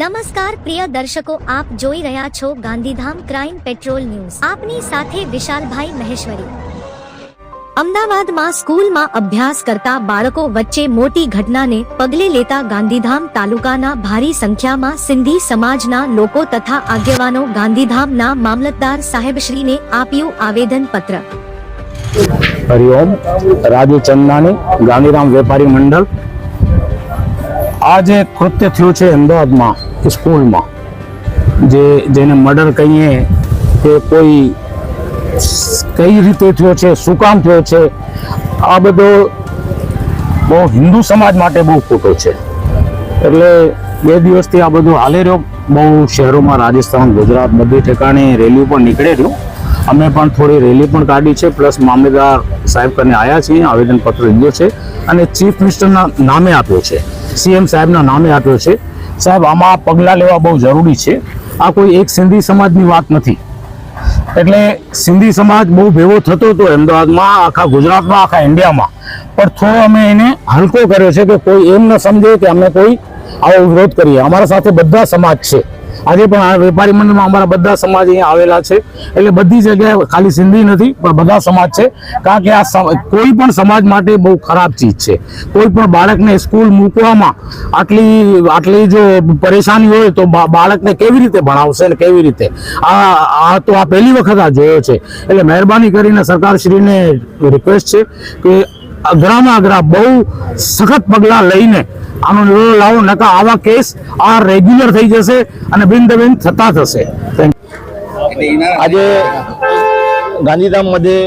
નમસ્કાર પ્રિય દર્શકો, આપ જોઈ રહ્યા છો ગાંધીધામ ક્રાઇમ પેટ્રોલ ન્યૂઝ. આપની સાથે વિશાલભાઈ મહેશ્વરી. અમદાવાદમાં સ્કૂલમાં અભ્યાસ કરતા બાળકો વચ્ચે મોટી ઘટનાને પગલે લેતા ગાંધીધામ તાલુકાના ભારી સંખ્યામાં સિંધી સમાજના લોકો તથા આગેવાનો ગાંધીધામના મામલતદાર સાહેબશ્રીને આપ્યું આવેદન પત્ર હરિઓમ રાજુ ચંદાની ગાંધીધામ વેપારી મંડળ. આ જે કૃત્ય થયું છે અમદાવાદમાં સ્કૂલમાં. જે જેને મર્ડર કહીએ કે કોઈ કઈ રીતે થયો છે, શું કામ થયો છે, આ બધો બહુ હિન્દુ સમાજ માટે બહુ ખોટો છે. એટલે બે દિવસથી આ બધું હાલે રહ્યો. બહુ શહેરોમાં રાજસ્થાન, ગુજરાત બધી ઠેકાણે રેલીઓ પણ નીકળે રહ્યું. અમે પણ થોડી રેલી પણ કાઢી છે, પ્લસ મામલેદાર સાહેબ કરીને આવ્યા છીએ, આવેદનપત્ર લીધો છે અને ચીફ મિનિસ્ટરના નામે આપ્યો છે, સીએમ સાહેબના નામે આપ્યો છે. સાહેબ, આમાં પગલાં લેવા બહુ જરૂરી છે. આ કોઈ એક સિંધી સમાજની વાત નથી. એટલે સિંધી સમાજ બહુ ભેગો થતો હતો અમદાવાદમાં, આખા ગુજરાતમાં, આખા ઇન્ડિયામાં. પણ થોડો અમે એને હલકો કર્યો છે કે કોઈ એમ ન સમજે કે અમે કોઈ આવો વિરોધ કરીએ. અમારા સાથે બધા સમાજ છે. આજે પણ આ વેપારી મંડળમાં અમારા બધા સમાજ અહીંયા આવેલા છે. એટલે બધી જગ્યાએ ખાલી સિંધી નથી, પણ બધા સમાજ છે. કારણ કે આ કોઈ પણ સમાજ માટે બહુ ખરાબ ચીજ છે. કોઈ પણ બાળકને સ્કૂલ મૂકવામાં આટલી આટલી જો પરેશાની હોય તો બાળકને કેવી રીતે ભણાવશે ને કેવી રીતે? આ આ તો આ પહેલી વખત આ જોયો છે. એટલે મહેરબાની કરીને સરકારશ્રીને રિક્વેસ્ટ છે કે અઘરામાં અઘરા બહુ સખત પગલાં લઈને આનો નિર્ણય લાવો નકા આવા કેસ આ રેગ્યુલર થઈ જશે અને બિન થતા થશે. આજે ગાંધીધામमध्ये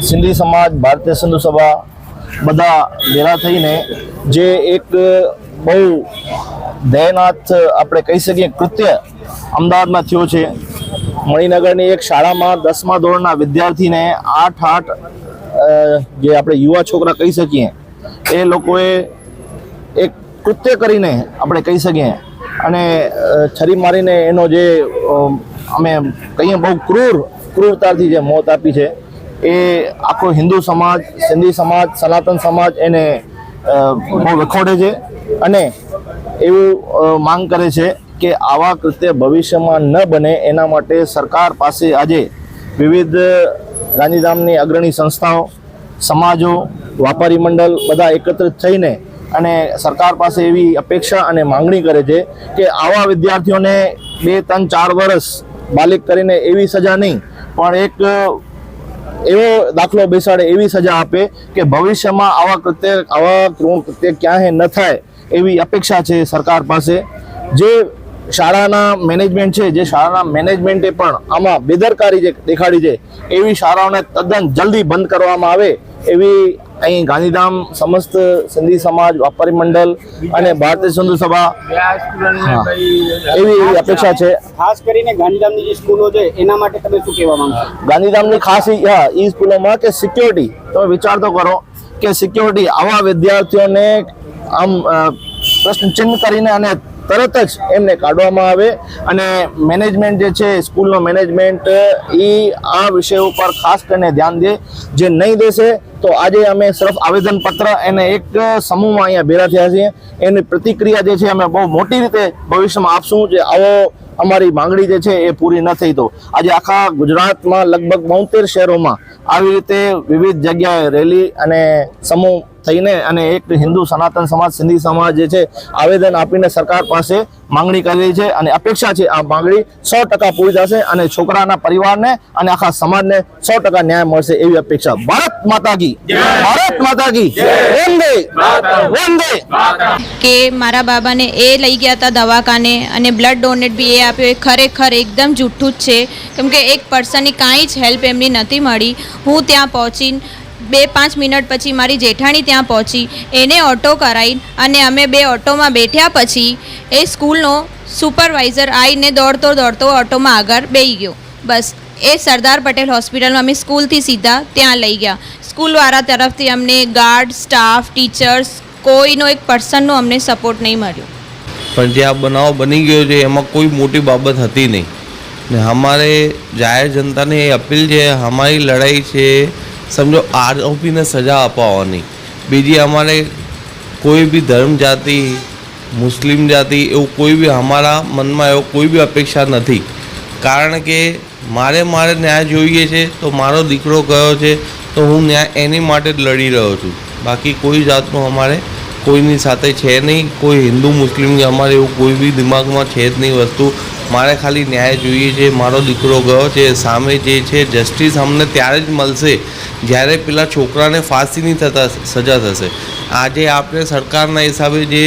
સિંધી સમાજ, ભારતીય સિંધુ સભા બધા ભેગા થઈને જે એક બહુ દયનાથ આપણે કહી શકીએ કૃત્ય અમદાવાદમાં થયો છે. મણિનગરની એક શાળામાં દસમા ધોરણના વિદ્યાર્થીને આઠ આઠ જે આપણે યુવા છોકરા કહી શકીએ, એ લોકોએ એક કૃત્ય કરીને આપણે કહી શકીએ. અને છરી મારીને એનો જે અમે કહીએ બહુ ક્રૂર, ક્રૂરતાથી જે મોત આપી છે, એ આખો હિન્દુ સમાજ, સિંધી સમાજ, સનાતન સમાજ એને બહુ વખોડે છે. અને એવું માંગ કરે છે કે આવા કૃત્ય ભવિષ્યમાં ન બને એના માટે સરકાર પાસે આજે વિવિધ ગાંધીધામની અગ્રણી સંસ્થાઓ, સમાજો, વાપારી મંડળ બધા એકત્રિત થઈને અને સરકાર પાસે એવી અપેક્ષા અને માંગણી કરે છે કે આવા વિદ્યાર્થીઓને બે, ત્રણ, ચાર વર્ષ બાલિક કરીને એવી સજા નહીં, પણ એક એવો દાખલો બેસાડે, એવી સજા આપે કે ભવિષ્યમાં આવા કૃત્ય આવા કૃણ કૃત્ય ક્યાંય ન થાય એવી અપેક્ષા છે સરકાર પાસે. જે શાળાના મેનેજમેન્ટ છે, જે શાળાના મેનેજમેન્ટે પણ આમાં બેદરકારી જે દેખાડી છે, એવી શાળાઓને તદ્દન જલ્દી બંધ કરવામાં આવે એવી અહીં ગાંધીધામ સમસ્ત સિંધી સમાજ વાપારી મંડળ અને ભારતીય સંધુ સભા એવી એવી અપેક્ષા છે. ખાસ કરીને ગાંધીધામની જે સ્કૂલો છે એના માટે તમે શું કહેવા માંગો ગાંધીધામની ખાસ ઈ- હા એ સ્કૂલોમાં કે સિક્યોરિટી તમે વિચાર તો કરો કે સિક્યોરિટી આવા વિદ્યાર્થીઓને આમ પ્રશ્ન ચિહ્ન કરીને અને તરત જ એમને કાઢવામાં આવે અને મેનેજમેન્ટ જે છે, સ્કૂલનો મેનેજમેન્ટ, એ આ વિષય ઉપર ખાસ કરીને ધ્યાન દે. જે નહીં દેશે, તો આજે અમે સિર્ફ આવેદનપત્ર એને એક સમૂહમાં અહીંયા ભેરા થયા છીએ. એની પ્રતિક્રિયા જે છે, અમે બહુ મોટી રીતે ભવિષ્યમાં આપશું જે આવો અમારી માંગણી જે છે, એ પૂરી ન થઈ તો. આજે આખા ગુજરાતમાં લગભગ બોતેર શહેરોમાં આવી રીતે વિવિધ જગ્યાએ રેલી અને સમૂહ થઈને અને એક હિન્દુ સનાતન સમાજ સિંધી સમાજ જે છે આવેદન આપીને સરકાર પાસે માંગણી કરી છે અને અપેક્ષા છે આ માંગણી સો ટકા પૂરી થશે અને છોકરાના પરિવારને અને આખા સમાજને સો ટકા ન્યાય મળશે એવી અપેક્ષા. ભારત માતા કી. ભારત માતા કી. વંદે. વંદે. કે. મારા બાબાને એ લઈ ગયા હતા દવાખાને અને બ્લડ ડોનેટ બી એ આપ્યો. એ ખરેખર એકદમ જૂઠું જ છે. કેમ કે એક પર્સનની કાંઈ જ હેલ્પ એમની નથી મળી. હું ત્યાં પહોંચી બે પાંચ મિનિટ પછી મારી જેઠાણી ત્યાં પહોંચી. એને ઓટો કરાવી અને અમે બે ઓટોમાં બેઠ્યા પછી એ સ્કૂલનો સુપરવાઇઝર આવીને દોડતો દોડતો ઓટોમાં આગળ બેહી ગયો. બસ, એ સરદાર પટેલ હોસ્પિટલમાં અમે સ્કૂલથી સીધા ત્યાં લઈ ગયા. સ્કૂલવાળા તરફથી અમને ગાર્ડ, સ્ટાફ, ટીચર્સ, કોઈનો એક પર્સનનો અમને સપોર્ટ નહીં મળ્યો. પણ જે આ બનાવ બની ગયો છે, એમાં કોઈ મોટી બાબત હતી નહીં. ને અમારે જાહેર જનતાને એ અપીલ છે, અમારી લડાઈ છે સમજો, આરોપીને સજા અપાવવાની. બીજી અમારે કોઈ બી ધર્મ જાતિ, મુસ્લિમ જાતિ, એવું કોઈ બી અમારા મનમાં એવો કોઈ બી અપેક્ષા નથી. કારણ કે મારે મારે ન્યાય જોઈએ છે, તો મારો દીકરો ગયો છે, તો હું ન્યાય એની માટે જ લડી રહ્યો છું. બાકી કોઈ જાતનું અમારે કોઈની સાથે છે નહીં, કોઈ હિન્દુ, મુસ્લિમ કે અમારે એવું કોઈ બી દિમાગમાં છે જ નહીં વસ્તુ. મારે ખાલી ન્યાય જોઈએ છે, મારો દીકરો ગયો છે, સામે જે છે જસ્ટિસ અમને ત્યારે જ મળશે જ્યારે પેલા છોકરાને ફાંસીની થતા સજા થશે. આજે આપણે સરકારના હિસાબે જે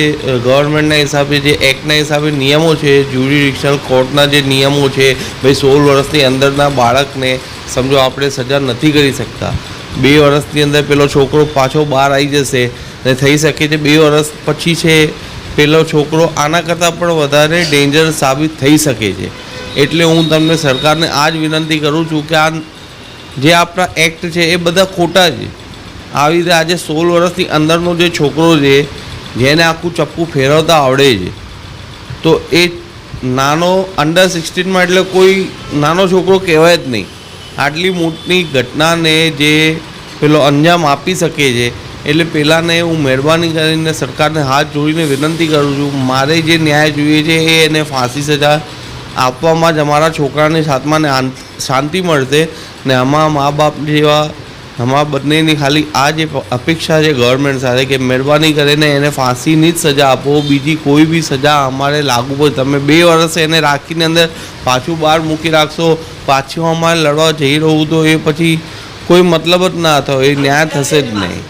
ગવર્મેન્ટના હિસાબે જે એક્ટના હિસાબે નિયમો છે જ્યુડિશિયલ કોર્ટના જે નિયમો છે, ભાઈ સોળ વર્ષની અંદરના બાળકને સમજો આપણે સજા નથી કરી શકતા. બે વર્ષની અંદર પેલો છોકરો પાછો બહાર આવી જશે ને થઈ શકે છે, બે વર્ષ પછી છે પેલો છોકરો આના કરતાં પણ વધારે ડેન્જર સાબિત થઈ શકે છે. એટલે હું તમને સરકારને આ જ વિનંતી કરું છું કે આ જે આપણા એક્ટ છે એ બધા ખોટા છે. આવી રીતે આજે સોળ વર્ષની અંદરનો જે છોકરો છે, જેને આખું ચપ્પુ ફેરવતા આવડે છે. તો એ નાનો અંડર સિક્સટીનમાં એટલે કોઈ નાનો છોકરો કહેવાય જ નહીં. આટલી મોટી ઘટનાને જે પેલો અંજામ આપી શકે છે એટલે પહેલાંને હું મહેરબાની કરીને સરકારને હાથ જોડીને વિનંતી કરું છું, મારે જે ન્યાય જોઈએ છે એ એને ફાંસી સજા આપવામાં જ અમારા છોકરાની સાથમાં શાંતિ મળશે ને આમાં મા બાપ જેવા અમારા બંનેની ખાલી આ જે અપેક્ષા છે ગવર્મેન્ટ સાથે કે મહેરબાની કરીને એને ફાંસીની જ સજા આપો, બીજી કોઈ બી સજા અમારે લાગુ પડે. તમે બે વર્ષ એને રાખીને અંદર પાછું બહાર મૂકી રાખશો, પાછું અમારે લડવા જઈ રહું તો એ પછી કોઈ મતલબ જ ના થયો, એ ન્યાય થશે જ નહીં.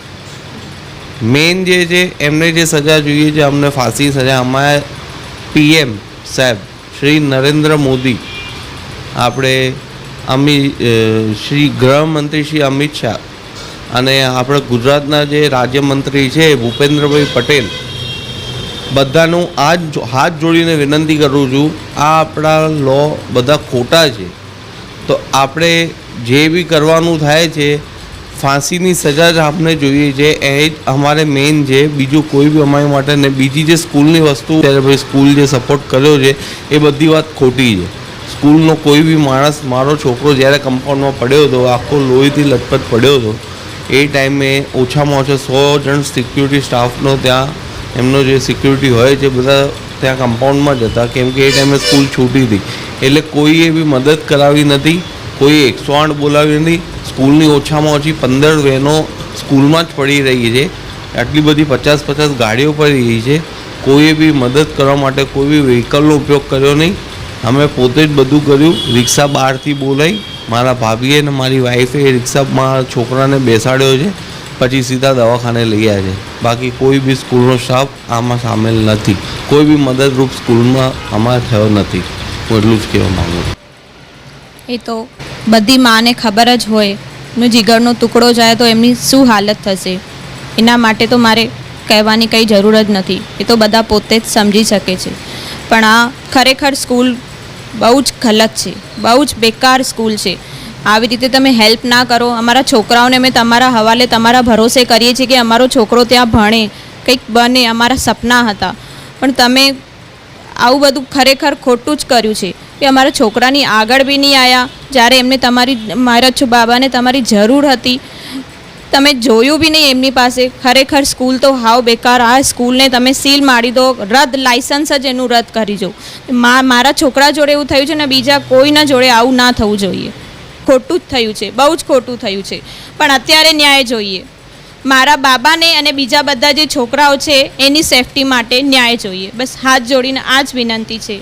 મેઇન જે છે, એમને જે સજા જોઈએ છે, અમને ફાંસી સજા, અમારે પીએમ સાહેબ, શ્રી નરેન્દ્ર મોદી, આપણે અમિત શ્રી ગૃહમંત્રી શ્રી અમિત શાહ અને આપણે ગુજરાતના જે રાજ્યમંત્રી છે, ભૂપેન્દ્રભાઈ પટેલ, બધાનું આ હાથ જોડીને વિનંતી કરું છું, આ આપણા લો બધા ખોટા છે. તો આપણે જે બી કરવાનું થાય છે ફાંસીની સજા જ આપણે જોઈએ છે. એ જ અમારે મેઇન છે બીજું કોઈ બી અમારી માટે ને બીજી જે સ્કૂલની વસ્તુ ત્યારે ભાઈ સ્કૂલ જે સપોર્ટ કર્યો છે, એ બધી વાત ખોટી છે. સ્કૂલનો કોઈ બી માણસ, મારો છોકરો જ્યારે કમ્પાઉન્ડમાં પડ્યો હતો, આખો લોહીથી લથપથ પડ્યો હતો, એ ટાઈમે ઓછામાં ઓછા સો જણ સિક્યુરિટી સ્ટાફનો ત્યાં, એમનો જે સિક્યુરિટી હોય છે, બધા ત્યાં કમ્પાઉન્ડમાં જ હતા. કેમ કે એ ટાઈમે સ્કૂલ છૂટી હતી. એટલે કોઈએ બી મદદ કરાવી નથી. કોઈ એકસો આઠ બોલાવી નથી સ્કૂલની ઓછામાં ઓછી પંદર બહેનો સ્કૂલમાં જ પડી રહી છે. આટલી બધી પચાસ પચાસ ગાડીઓ પડી રહી છે. કોઈએ બી મદદ કરવા માટે કોઈ બી વ્હીકલનો ઉપયોગ કર્યો નહીં. અમે પોતે જ બધું કર્યું. રિક્ષા બહારથી બોલાવી મારા ભાભીએ અને મારી વાઈફે એ રિક્ષામાં છોકરાને બેસાડ્યો છે. પછી સીધા દવાખાને લઈ આવ્યા છે. બાકી કોઈ બી સ્કૂલનો સ્ટાફ આમાં સામેલ નથી. કોઈ બી મદદરૂપ સ્કૂલમાં આમાં થયો નથી. એટલું જ કહેવા માગું છું. એ તો બધી માને ખબર જ હોય. એમનો જીગરનો ટુકડો જાય તો એમની શું હાલત થશે? એના માટે તો મારે કહેવાની કંઈ જરૂર જ નથી. એ તો બધા પોતે જ સમજી શકે છે. પણ આ ખરેખર સ્કૂલ બહુ જ ગલત છે. બહુ જ બેકાર સ્કૂલ છે. આવી રીતે તમે હેલ્પ ના કરો. અમારા છોકરાઓને અમે તમારા હવાલે તમારા ભરોસે કરીએ છીએ કે અમારો છોકરો ત્યાં ભણે, કંઈક બને, અમારા સપના હતા. પણ તમે આવું બધું ખરેખર ખોટું જ કર્યું છે. કે અમારા છોકરાની આગળ બી નહીં આવ્યા જ્યારે એમને તમારી, મારા બાબાને તમારી જરૂર હતી. તમે જોયું બી નહીં એમની પાસે. ખરેખર સ્કૂલ તો હાવ બેકાર. આ સ્કૂલને તમે સીલ મારી દો. રદ લાઇસન્સ જ એનું રદ કરી જો. મારા છોકરા જોડે એવું થયું છે ને બીજા કોઈના જોડે આવું ના થવું જોઈએ. ખોટું જ થયું છે. બહુ જ ખોટું થયું છે. પણ અત્યારે ન્યાય જોઈએ. મારા બાબાને અને બીજા બધા જે છોકરાઓ છે, એની સેફટી માટે ન્યાય જોઈએ. બસ હાથ જોડીને આ જ વિનંતી છે.